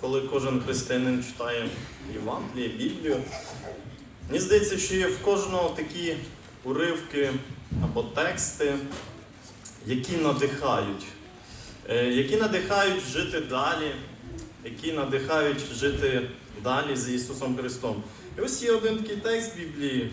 коли кожен християнин читає Євангеліє, Біблію, мені здається, що є в кожного такі уривки або тексти, які надихають, Е, які надихають жити далі, які надихають жити далі з Ісусом Христом. І ось є один такий текст Біблії.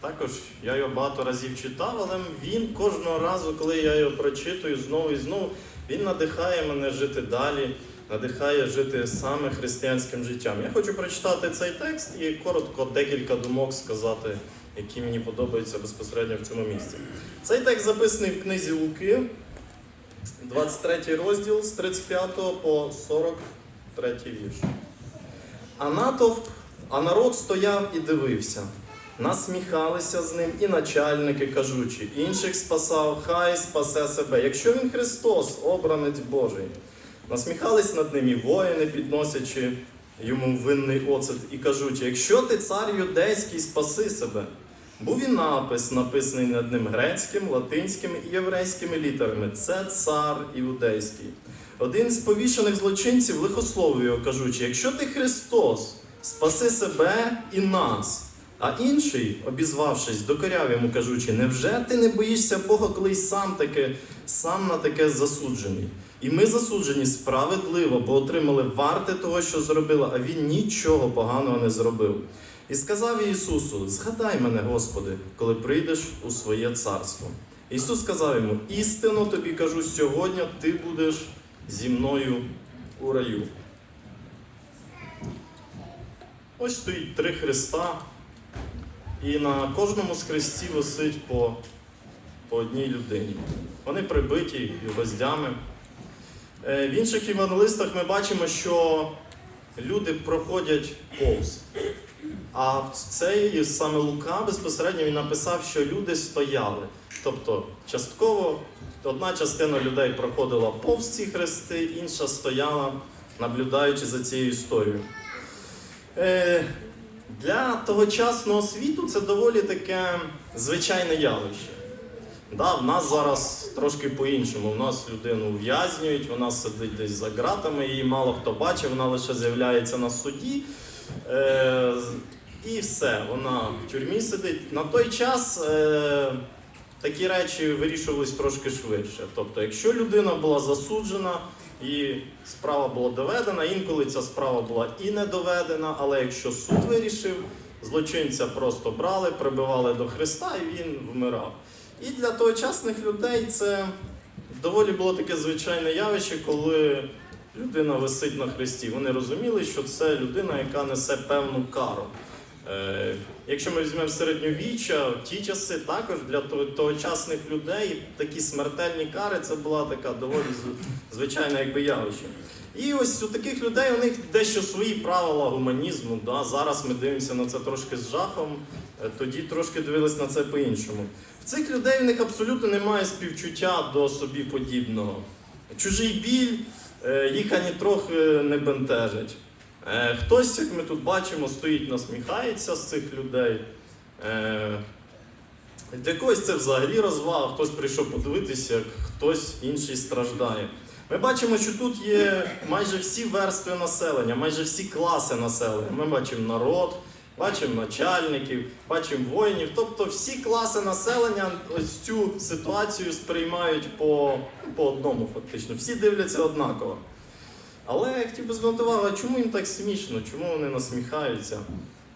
Також я його багато разів читав, але він кожного разу, коли я його прочитую знову і знову, він надихає мене жити далі, надихає жити саме християнським життям. Я хочу прочитати цей текст і коротко декілька думок сказати, які мені подобаються безпосередньо в цьому місці. Цей текст записаний в книзі Луки, 23 розділ з 35 по 43 вірш. А натовп, а народ стояв і дивився. Насміхалися з ним і начальники, кажучи, інших спасав, хай спасе себе. Якщо він Христос, обранець Божий. Насміхались над ним і воїни, підносячи йому винний оцет, і кажучи, якщо ти цар юдейський, спаси себе. Був і напис, написаний над ним грецьким, латинським і єврейськими літерами. Це цар іудейський. Один з повішених злочинців лихословив його, кажучи, якщо ти Христос, спаси себе і нас. А інший, обізвавшись, докоряв йому, кажучи, невже ти не боїшся Бога, коли й сам таке, сам на таке засуджений? І ми засуджені справедливо, бо отримали варте того, що зробила, а він нічого поганого не зробив. І сказав Ісусу: Згадай мене, Господи, коли прийдеш у своє царство. Ісус сказав йому: істинно тобі кажу, сьогодні ти будеш зі мною у раю. Ось стоїть три хреста, і на кожному з хрестів висить по, по одній людині. Вони прибиті гвоздями. Е, В інших євангелистах ми бачимо, що люди проходять повз. А в цей саме Лука безпосередньо він написав, що люди стояли. Тобто, частково одна частина людей проходила повз ці хрести, інша стояла, наблюдаючи за цією історією. Для тогочасного світу це доволі таке звичайне явище. Да, в нас зараз трошки по-іншому. У нас людину ув'язнюють, вона сидить десь за ґратами, її мало хто бачить, вона лише з'являється на суді. Е, і все, вона в тюрмі сидить. На той час е, такі речі вирішувались трошки швидше. Тобто, якщо людина була засуджена і справа була доведена, інколи ця справа була і не доведена, але якщо суд вирішив, злочинця просто брали, прибивали до Христа і він вмирав. І для тогочасних людей це доволі було таке звичайне явище, коли людина висить на хресті. Вони розуміли, що це людина, яка несе певну кару. Е, якщо ми візьмемо середньовіччя, ті часи також для тогочасних людей такі смертельні кари це була така доволі з- звичайне якби явище. І ось у таких людей у них дещо свої правила гуманізму. Да? Зараз ми дивимося на це трошки з жахом, е, тоді трошки дивились на це по-іншому. В цих людей в них абсолютно немає співчуття до собі подібного. Чужий біль е, їх ані трохи не бентежить. Е, Хтось, як ми тут бачимо, стоїть, насміхається з цих людей. Е, Для когось це взагалі розвага, хтось прийшов подивитися, як хтось інший страждає. Ми бачимо, що тут є майже всі верстви населення, майже всі класи населення. Ми бачимо народ, бачимо начальників, бачимо воїнів. Тобто всі класи населення ось цю ситуацію сприймають по, по одному, фактично. Всі дивляться однаково. Але я хотів би а чому їм так смішно, чому вони насміхаються?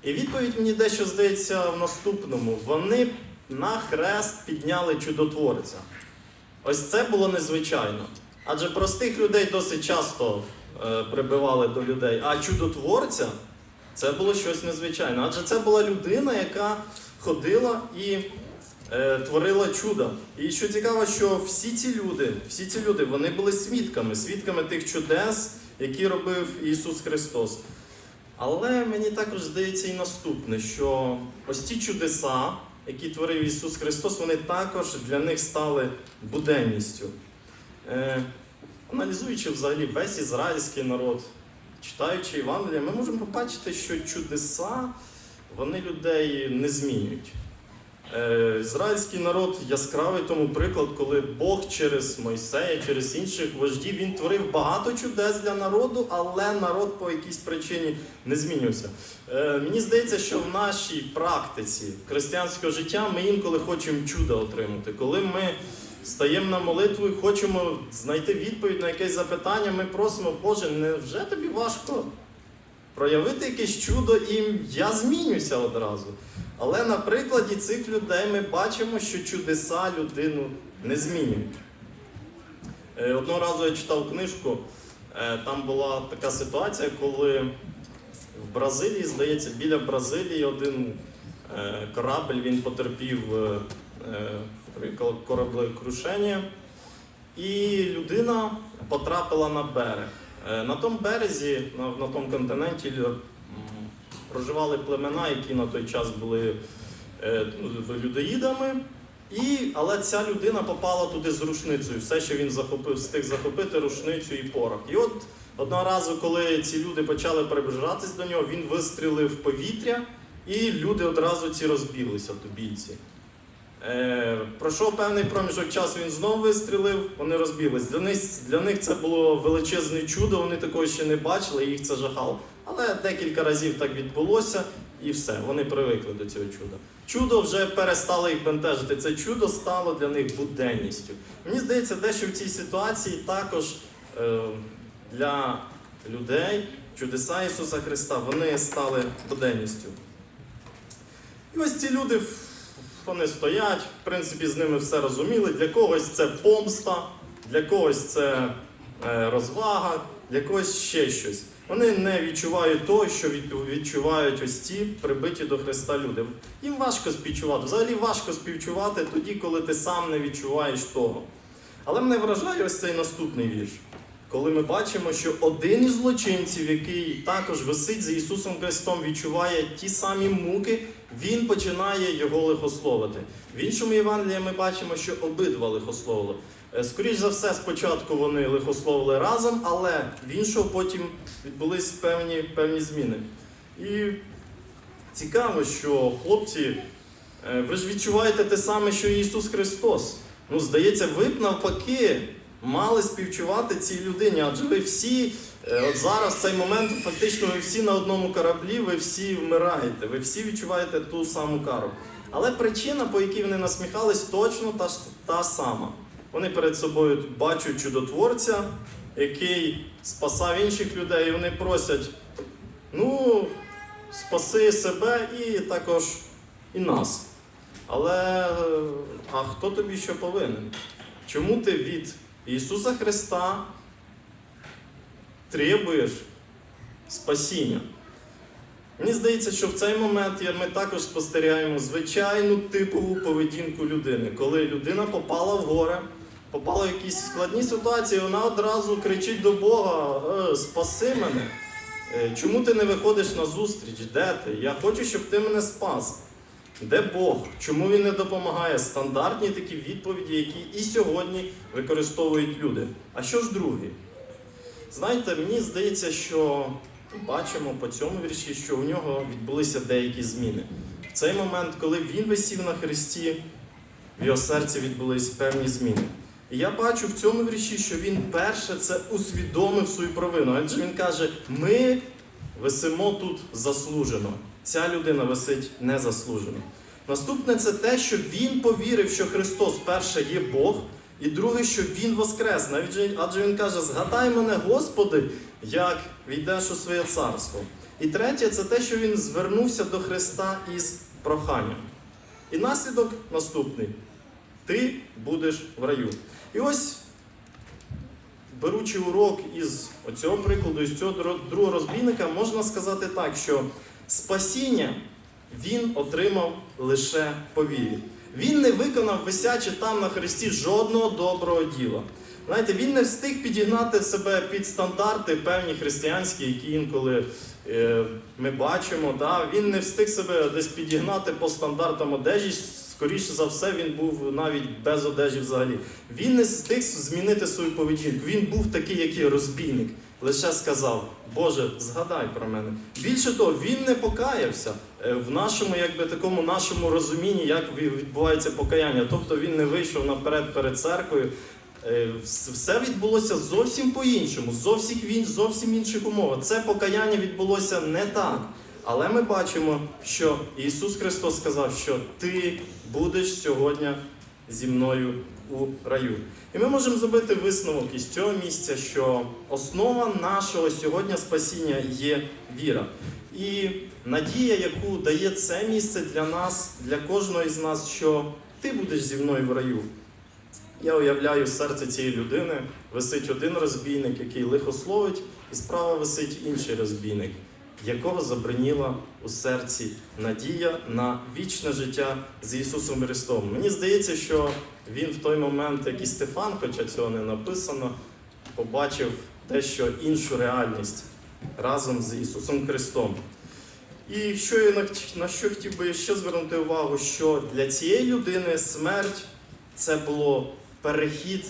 І відповідь мені дещо здається в наступному. Вони на хрест підняли чудотворця. Ось це було незвичайно. Адже простих людей досить часто е, прибивали до людей, а чудотворця це було щось незвичайне. Адже це була людина, яка ходила і е, творила чуда. І що цікаво, що всі ці люди, всі ці люди, вони були свідками, свідками тих чудес, які робив Ісус Христос. Але мені також здається і наступне, що ось ці чудеса, які творив Ісус Христос, вони також для них стали буденністю. Е, аналізуючи взагалі весь ізраїльський народ, читаючи Євангелія, ми можемо побачити, що чудеса вони людей не змінюють. Е, Ізраїльський народ яскравий тому приклад, коли Бог через Мойсея, через інших вождів він творив багато чудес для народу, але народ по якійсь причині не змінювався. Е, Мені здається, що в нашій практиці християнського життя ми інколи хочемо чуда отримати. Коли ми стаємо на молитву і хочемо знайти відповідь на якесь запитання, ми просимо, Боже, невже тобі важко проявити якесь чудо, і я змінюся одразу. Але на прикладі цих людей ми бачимо, що чудеса людину не змінюють. Е, Одного разу я читав книжку, е, там була така ситуація, коли в Бразилії, здається, біля Бразилії один е, корабль він потерпів кораблекрушення, і людина потрапила на берег. Е, На тому березі, на, на тому континенті проживали племена, які на той час були е, людоїдами. І, але ця людина попала туди з рушницею. Все, що він захопив, встиг захопити рушницю і порох. І от одного разу, коли ці люди почали приближатись до нього, він вистрілив в повітря, і люди одразу ці розбіглися, тубільці. Е, пройшов певний проміжок часу, він знову вистрілив, вони розбіглись. Для них, для них це було величезне чудо, вони такого ще не бачили, їх це жахало. Але декілька разів так відбулося, і все, вони привикли до цього чуда. Чудо вже перестало їх бентежити. Це чудо стало для них буденністю. Мені здається, дещо в цій ситуації також е, для людей чудеса Ісуса Христа вони стали буденністю. І ось ці люди вони стоять, в принципі, з ними все розуміли. Для когось це помста, для когось це е, розвага, для когось ще щось. Вони не відчувають того, що відчувають ось ці прибиті до Христа люди. Їм важко співчувати. Взагалі важко співчувати тоді, коли ти сам не відчуваєш того. Але мене вражає ось цей наступний вірш. Коли ми бачимо, що один із злочинців, який також висить за Ісусом Христом, відчуває ті самі муки, він починає його лихословити. В іншому Євангелії ми бачимо, що обидва лихословили. Е, Скоріш за все, спочатку вони лихословили разом, але в іншого потім відбулись певні, певні зміни. І цікаво, що хлопці, е, ви ж відчуваєте те саме, що Ісус Христос. Ну, здається, ви б навпаки мали співчувати цій людині, адже ви всі, е, от зараз в цей момент, фактично, ви всі на одному кораблі, ви всі вмираєте, ви всі відчуваєте ту саму кару. Але причина, по якій вони насміхались, точно та, та сама. Вони перед собою бачать чудотворця, який спасав інших людей, і вони просять: ну, спаси себе і також і нас. Але е, а хто тобі що повинен? Чому ти від Ісуса Христа требуєш спасіння? Мені здається, що в цей момент ми також спостерігаємо звичайну типову поведінку людини. Коли людина попала в горе, попала в якісь складні ситуації, вона одразу кричить до Бога: «Е, спаси мене. Е, Чому ти не виходиш на зустріч? Де ти? Я хочу, щоб ти мене спас. Де Бог? Чому він не допомагає? Стандартні такі відповіді, які і сьогодні використовують люди. А що ж другі? Знаєте, мені здається, що бачимо по цьому вірші, що у нього відбулися деякі зміни. В цей момент, коли він висів на хресті, в його серці відбулись певні зміни. І я бачу в цьому вірші, що він перше це усвідомив свою провину. Адже він каже: ми висимо тут заслужено. Ця людина висить незаслужено. Наступне це те, що він повірив, що Христос перше є Бог, і друге, що Він воскрес. Навіть адже він каже: згадай мене, Господи, як війдеш у своє царство. І третє, це те, що він звернувся до Христа із проханням. І наслідок наступний: ти будеш в раю. І ось, беручи урок із цього прикладу, із цього другого розбійника, можна сказати так, що спасіння він отримав лише по вірі. Він не виконав висячи там на хресті жодного доброго діла. Знаєте, він не встиг підігнати себе під стандарти певні християнські, які інколи е, ми бачимо. Да? Він не встиг себе десь підігнати по стандартам одежі. Скоріше за все, він був навіть без одежі взагалі. Він не встиг змінити свою поведінку. Він був такий, як і розбійник. Лише сказав: Боже, згадай про мене. Більше того, він не покаявся е, в нашому, якби такому нашому розумінні, як відбувається покаяння. Тобто він не вийшов наперед перед церквою. Е, Все відбулося зовсім по-іншому, зовсім зовсім інших умовах. Це покаяння відбулося не так. Але ми бачимо, що Ісус Христос сказав, що ти будеш сьогодні зі мною у раю. І ми можемо зробити висновок із цього місця, що основа нашого сьогодні спасіння є віра. І надія, яку дає це місце для нас, для кожного із нас, що ти будеш зі мною в раю. Я уявляю, в серці цієї людини висить один розбійник, який лихословить, і справа висить інший розбійник, якого забриніла у серці надія на вічне життя з Ісусом Христом. Мені здається, що він в той момент, як і Стефан, хоча цього не написано, побачив дещо іншу реальність разом з Ісусом Христом. І що я на що хотів би ще звернути увагу, що для цієї людини смерть це було перехід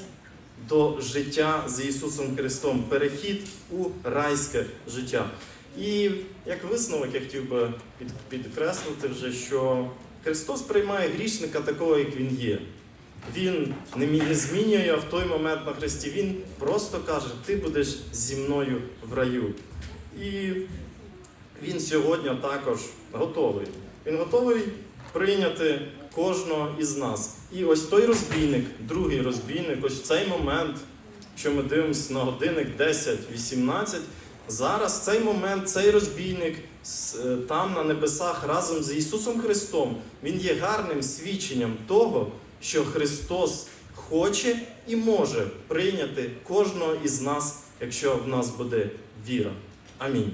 до життя з Ісусом Христом, перехід у райське життя. І як висновок я хотів би під, підкреслити вже, що Христос приймає грішника такого, як він є. Він не, не змінює в той момент на Христі. Він просто каже: Ти будеш зі мною в раю. І він сьогодні також готовий. Він готовий прийняти кожного із нас. І ось той розбійник, другий розбійник, ось в цей момент, що ми дивимося на годинник 10-18, зараз цей момент, цей розбійник е, там на небесах разом з Ісусом Христом, він є гарним свідченням того, що Христос хоче і може прийняти кожного із нас, якщо в нас буде віра. Амінь.